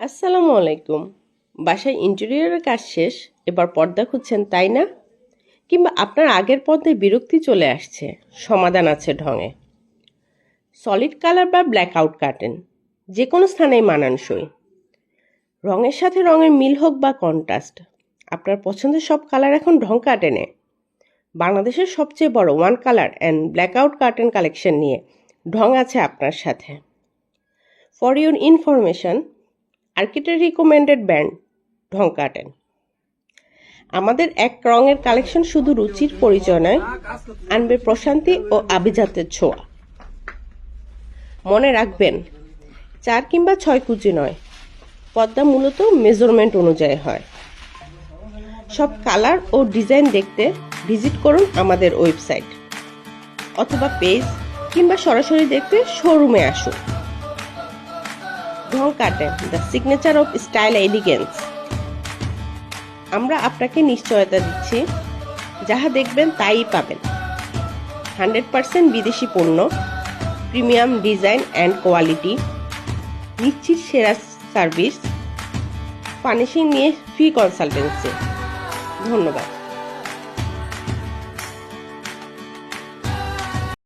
আসসালামু আলাইকুম। বাসায় ইন্টেরিয়রের কাজ শেষ, এবার পর্দা খুঁজছেন, তাই না? কিংবা আপনার আগের পর্দায় বিরক্তি চলে আসছে, সমাধান আছে ঢঙে। সলিড কালার বা ব্ল্যাক আউট কাটেন যে কোনো স্থানেই মানানসই। রঙের সাথে রঙের মিল হোক বা কন্ট্রাস্ট আপনার পছন্দের সব কালার এখন ঢং কাটেনে বাংলাদেশের সবচেয়ে বড় one colour and blackout curtain collection নিয়ে ঢং আছে আপনার সাথে। ফর ইউর ইনফরমেশন আর্কিটের রিকমেন্ডেড ব্যান্ড ঢং কাটেন আমাদের এক রঙের কালেকশন শুধু রুচির পরিচয় নয়, আনবে প্রশান্তি ও আভিজাতের ছোঁয়া। মনে রাখবেন, চার কিংবা ছয় কুচি নয়, পদ্মা মূলত মেজারমেন্ট অনুযায়ী হয়। সব কালার ও ডিজাইন দেখতে ভিজিট করুন আমাদের ওয়েবসাইট, অথবা পেজ কিংবা সরাসরি দেখতে শোরুমে আসুন। Dhong curtain the signature of style elegance আমরা আপনাকে নিশ্চয়তা দিচ্ছি। যাহা দেখবেন তাই পাবেন। হান্ড্রেড পার্সেন্ট বিদেশি পণ্য, প্রিমিয়াম ডিজাইন অ্যান্ড কোয়ালিটি, নিশ্চিত সেরা সার্ভিস, ফার্নিশিং নিয়ে ফ্রি কনসালটেন্সি। ধন্যবাদ।